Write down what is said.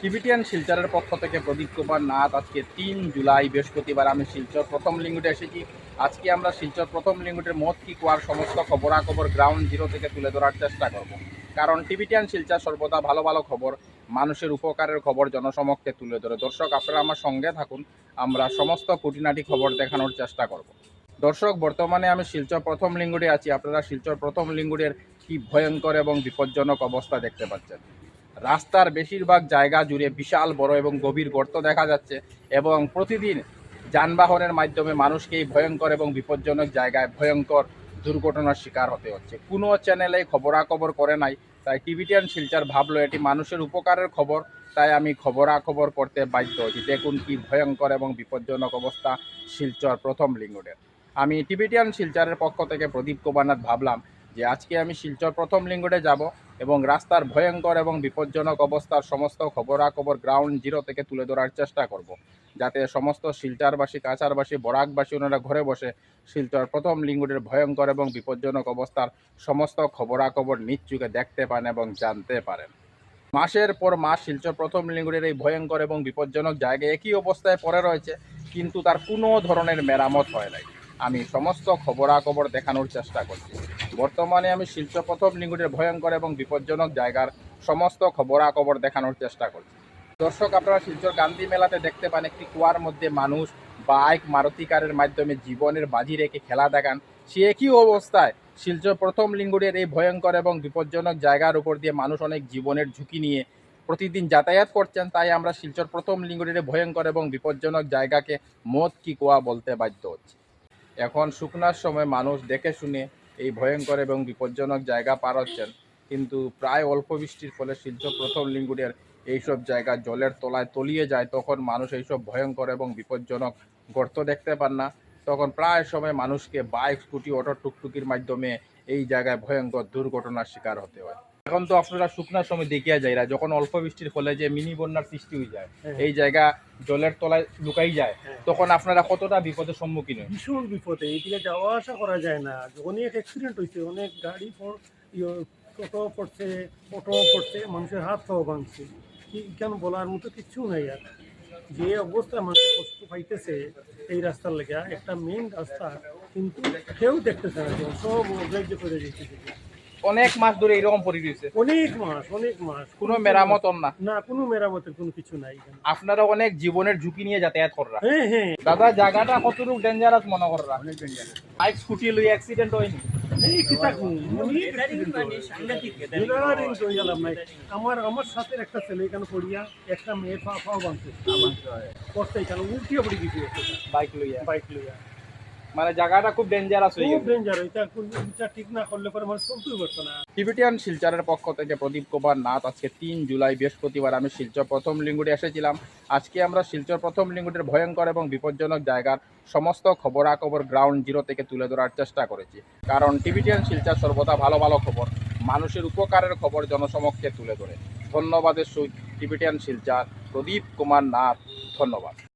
Tibetan শিলচরের পক্ষ থেকে প্রদীপ কুমার নাথ, আজকে তিন জুলাই, বৃহস্পতিবার আমি শিলচর প্রথম লিঙ্গুটে এসেছি। আজকে আমরা শিলচর প্রথম লিঙ্গুটের মত কি কুয়ার সমস্ত খবরাখবর গ্রাউন্ড জিরো থেকে তুলে ধরার চেষ্টা করব। কারণ টিবিটিয়ান শিলচর সর্বদা ভালো ভালো খবর, মানুষের উপকারের খবর জনসমক্ষে তুলে ধরে। দর্শক, আপনারা আমার সঙ্গে থাকুন, আমরা সমস্ত খুঁটিনাটি খবর দেখানোর চেষ্টা করব। দর্শক, বর্তমানে আমি শিলচর প্রথম লিঙ্গুড়ে আছি। আপনারা শিলচর প্রথম লিঙ্গুড়ের কি ভয়ঙ্কর এবং বিপজ্জনক অবস্থা দেখতে পাচ্ছেন। রাস্তার বেশিরভাগ জায়গা জুড়ে বিশাল, বড় এবং গভীর গর্ত দেখা যাচ্ছে এবং প্রতিদিন যানবাহনের মাধ্যমে মানুষকে এই ভয়ঙ্কর এবং বিপজ্জনক জায়গায় ভয়ঙ্কর দুর্ঘটনার শিকার হতে হচ্ছে। কোনো চ্যানেলে খবরাখবর করে নাই, তাই টিভিটিয়ান শিলচার ভাবলো এটি মানুষের উপকারের খবর, তাই আমি খবরাখবর করতে বাধ্য হচ্ছি দেখুন কি ভয়ঙ্কর এবং বিপজ্জনক অবস্থা শিলচর প্রথম লিঙ্গুডের আমি টিবিটিয়ান শিলচরের পক্ষ থেকে প্রদীপ কুমারনাথ ভাবলাম যে আজকে আমি শিলচর প্রথম লিঙ্গুডে যাব এবং রাস্তার ভয়ঙ্কর এবং বিপজ্জনক অবস্থার সমস্ত খবরাখবর গ্রাউন্ড জিরো থেকে তুলে ধরার চেষ্টা করব, যাতে সমস্ত শিলচরবাসী কাছারবাসী বরাকবাসী ওনারা ঘরে বসে শিলচর প্রথম লিঙ্গুডের ভয়ঙ্কর এবং বিপজ্জনক অবস্থার সমস্ত খবরাখবর নিশ্চুকে দেখতে পান এবং জানতে পারেন। মাসের পর মাস শিলচর প্রথম লিঙ্গুডের এই ভয়ঙ্কর এবং বিপজ্জনক জায়গায় একই অবস্থায় পড়ে রয়েছে, কিন্তু তার কোনো ধরনের মেরামত হয় নাই। আমি সমস্ত খবরাখবর দেখানোর চেষ্টা করছি। বর্তমানে আমি শিলচর প্রথম লিঙ্গুডের ভয়ঙ্কর এবং বিপজ্জনক জায়গার সমস্ত খবরাখবর দেখানোর চেষ্টা করছি। দর্শক, আপনারা শিলচর গান্ধী মেলাতে দেখতে পান একটি কুয়ার মধ্যে মানুষ বাইক মারুতি কারের মাধ্যমে জীবনের বাজি রেখে খেলা দেখান। সে একই অবস্থায় শিলচর প্রথম লিঙ্গুডের এই ভয়ঙ্কর এবং বিপজ্জনক জায়গার উপর দিয়ে মানুষ অনেক জীবনের ঝুঁকি নিয়ে প্রতিদিন যাতায়াত করছেন। তাই আমরা শিলচর প্রথম লিঙ্গুডের এই ভয়ঙ্কর এবং বিপজ্জনক জায়গাকে মদ কি কুয়া বলতে বাধ্য হচ্ছে। এখন শুকনার সময় মানুষ দেখে শুনে এই ভয়ঙ্কর এবং বিপজ্জনক জায়গা পার হচ্ছেন। কিন্তু প্রায় অল্প বৃষ্টির ফলে শিলচর প্রথম লিঙ্গুডের এইসব জায়গা জলের তলায় তলিয়ে যায়, তখন মানুষ এইসব ভয়ঙ্কর এবং বিপজ্জনক গর্ত দেখতে পান না। তখন প্রায় সময় মানুষকে বাইক, স্কুটি, অটো, টুকটুকির মাধ্যমে এই জায়গায় ভয়ঙ্কর দুর্ঘটনার শিকার হতে হয়। এখন তো আপনারা শুকনার সময় দেখিয়া যাইরা যখন অল্প বৃষ্টির ফলে যে মিনি বন্যার সৃষ্টি হয়ে যায় এই জায়গা জলের তলায় লুকাই যায় তখন আপনারা কতটা বিপদের সম্মুখীন হয় ভীষণ বিপদে। এইদিকে যাওয়া আসা করা যায় না। অনেক অ্যাক্সিডেন্ট হয়েছে অনেক গাড়ি ইয়ে, টোটো পড়ছে অটো পড়ছে মানুষের হাত পাও ভাঙছে। কি কেন বলার মতো কিচ্ছু নাই আর। যে অবস্থায় মানুষ কষ্ট পাইতেছে এই রাস্তার লেগে একটা মেন রাস্তা কিন্তু কেউ দেখতেছে না সব অগ্রাহ্য করে দিতেছে অনেক মাস ধরে এরকম পরি রয়েছে। অনেক মাস অনেক মাস। কোনো মেরামত না। না কোনো মেরামতের কোনো কিছু নাই। আপনারা অনেক জীবনের ঝুঁকি নিয়ে যাতায়াত করা হ্যাঁ হ্যাঁ। দাদা জায়গাটা কতটুকু ডেঞ্জারাস মনে করা অনেক ডেঞ্জারাস বাইক স্কুটি লই অ্যাক্সিডেন্ট হয়নি? হয়। হয়ে। আমার আমার সাথে একটা ছেলে এখানে পড়িয়া একটা মেয়ে পা পাও বাঁধছে। করতে এখানে উল্টিয়ে পড়ে গেছে বাইক লইয়া। বাইক লইয়া। মানে জায়গাটা খুব ডেঞ্জারাস হয়ে খুব ডেঞ্জার এটা এটা ঠিক না করলে পরে আমার চলতেই পারতো না। টিবিটিয়ান শিলচরের পক্ষ থেকে প্রদীপ কুমার নাথ আজকে তিন জুলাই বৃহস্পতিবার আমি শিলচর প্রথম লিঙ্গুডে এসেছিলাম। আজকে আমরা শিলচর প্রথম লিঙ্গুডের ভয়ঙ্কর এবং বিপজ্জনক জায়গার সমস্ত খবরাখবর গ্রাউন্ড জিরো থেকে তুলে ধরার চেষ্টা করেছি। কারণ টিবিটিয়ান শিলচর সর্বদা ভালো ভালো খবর। মানুষের উপকারের খবর জনসমক্ষে তুলে ধরে। ধন্যবাদের সহিত টিবিটিয়ান শিলচর প্রদীপ কুমার নাথ ধন্যবাদ।